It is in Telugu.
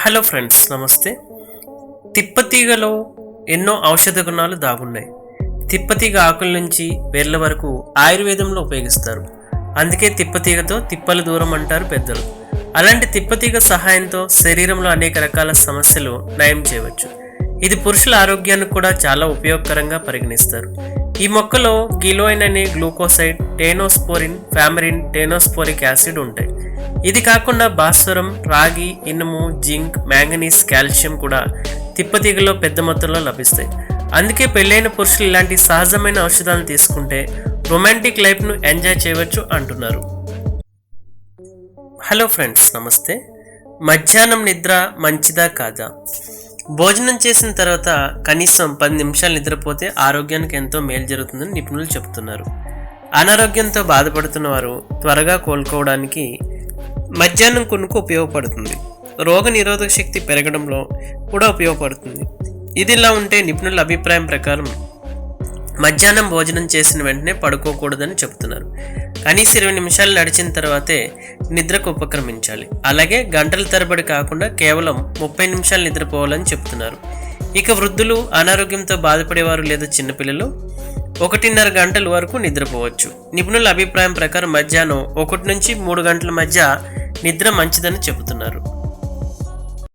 హలో ఫ్రెండ్స్ నమస్తే. తిప్పతీగలో ఎన్నో ఔషధ గుణాలు దాగున్నాయి. తిప్పతీగ ఆకుల నుంచి వేర్ల వరకు ఆయుర్వేదంలో ఉపయోగిస్తారు. అందుకే తిప్పతీగతో తిప్పల దూరం అంటారు పెద్దలు. అలాంటి తిప్పతీగ సహాయంతో శరీరంలో అనేక రకాల సమస్యలు నయం చేయవచ్చు. ఇది పురుషుల ఆరోగ్యానికి కూడా చాలా ఉపయోగకరంగా పరిగణిస్తారు. ఈ మొక్కలో గిలోయిన్ అనే గ్లూకోసైడ్ టేనోస్పోరిన్ ఫ్యామరిన్ టేనోస్పోరిక్ యాసిడ్ ఉంటాయి. ఇది కాకుండా భాస్వరం రాగి ఇనుము జింక్ మ్యాంగనీస్ కాల్షియం కూడా తిప్పతీగలో పెద్ద మొత్తంలో లభిస్తాయి. అందుకే పెళ్ళైన పురుషులు ఇలాంటి సహజమైన ఔషధాలను తీసుకుంటే రొమాంటిక్ లైఫ్ను ఎంజాయ్ చేయవచ్చు అంటున్నారు. హలో ఫ్రెండ్స్ నమస్తే. మధ్యాహ్నం నిద్ర మంచిదా కాదా? భోజనం చేసిన తర్వాత కనీసం పది నిమిషాలు నిద్రపోతే ఆరోగ్యానికి ఎంతో మేలు జరుగుతుందని నిపుణులు చెబుతున్నారు. అనారోగ్యంతో బాధపడుతున్న వారు త్వరగా కోలుకోవడానికి మధ్యాహ్నం కొనుక్కు ఉపయోగపడుతుంది. రోగ నిరోధక శక్తి పెరగడంలో కూడా ఉపయోగపడుతుంది. ఇది ఇలా ఉంటే నిపుణుల అభిప్రాయం ప్రకారం మధ్యాహ్నం భోజనం చేసిన వెంటనే పడుకోకూడదని చెప్తున్నారు. కనీసం ఇరవై నిమిషాలు నడిచిన తర్వాతే నిద్రకు ఉపక్రమించాలి. అలాగే గంటల తరబడి కాకుండా కేవలం ముప్పై నిమిషాలు నిద్రపోవాలని చెప్తున్నారు. ఇక వృద్ధులు అనారోగ్యంతో బాధపడేవారు లేదా చిన్నపిల్లలు ఒకటిన్నర గంటల వరకు నిద్రపోవచ్చు. నిపుణుల అభిప్రాయం ప్రకారం మధ్యాహ్నం ఒకటి నుంచి మూడు గంటల మధ్య నిద్ర మంచిదని చెబుతున్నారు.